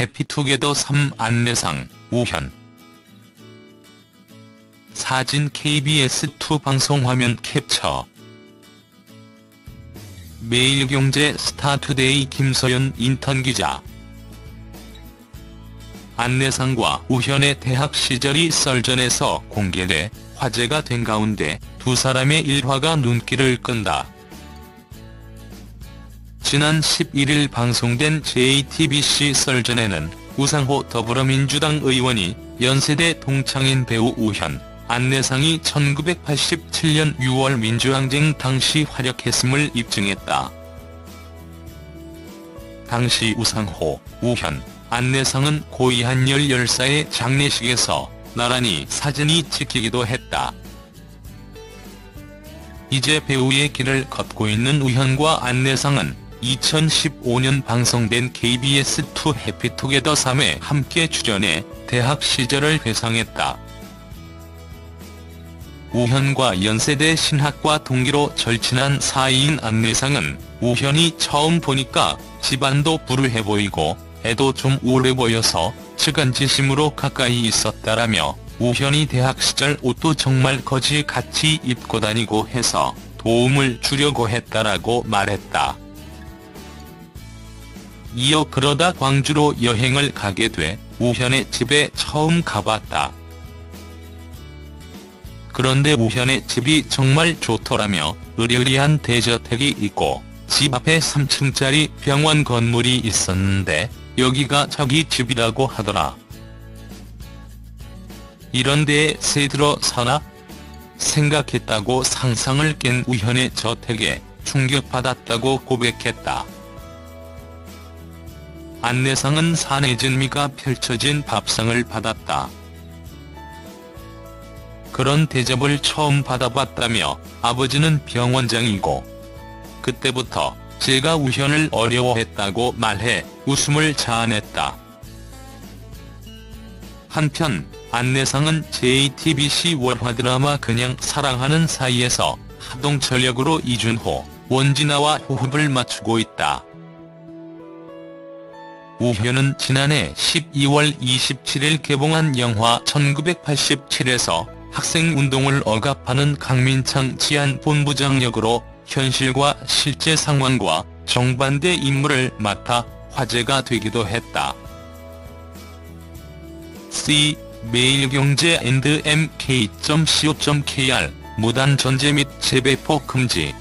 해피투게더 3 안내상, 우현. 사진 KBS2 방송화면 캡처. 매일경제 스타투데이 김서연 인턴기자. 안내상과 우현의 대학 시절이 썰전에서 공개돼 화제가 된 가운데 두 사람의 일화가 눈길을 끈다. 지난 11일 방송된 JTBC 썰전에는 우상호 더불어민주당 의원이 연세대 동창인 배우 우현, 안내상이 1987년 6월 민주항쟁 당시 활약했음을 입증했다. 당시 우상호, 우현, 안내상은 고이한 14살의 장례식에서 나란히 사진이 찍히기도 했다. 이제 배우의 길을 걷고 있는 우현과 안내상은 2015년 방송된 KBS2 해피투게더 3에 함께 출연해 대학 시절을 회상했다. 우현과 연세대 신학과 동기로 절친한 사이인 안내상은 우현이 처음 보니까 집안도 불우해 보이고 애도 좀 우울해 보여서 측은지심으로 가까이 있었다라며 우현이 대학 시절 옷도 정말 거지 같이 입고 다니고 해서 도움을 주려고 했다라고 말했다. 이어 그러다 광주로 여행을 가게 돼 우현의 집에 처음 가봤다. 그런데 우현의 집이 정말 좋더라며 으리으리한 대저택이 있고 집 앞에 3층짜리 병원 건물이 있었는데 여기가 자기 집이라고 하더라. 이런 데에 새 들어 사나? 생각했다고 상상을 깬 우현의 저택에 충격받았다고 고백했다. 안내상은 사내진미가 펼쳐진 밥상을 받았다. 그런 대접을 처음 받아봤다며 아버지는 병원장이고 그때부터 제가 우현을 어려워했다고 말해 웃음을 자아냈다. 한편 안내상은 JTBC 월화 드라마 그냥 사랑하는 사이에서 하동철 역으로 이준호, 원진아와 호흡을 맞추고 있다. 우현은 지난해 12월 27일 개봉한 영화 1987에서 학생운동을 억압하는 강민창 치안본부장 역으로 현실과 실제 상황과 정반대 인물을 맡아 화제가 되기도 했다. C 매일경제 앤드 mk.co.kr 무단 전제 및 재배포 금지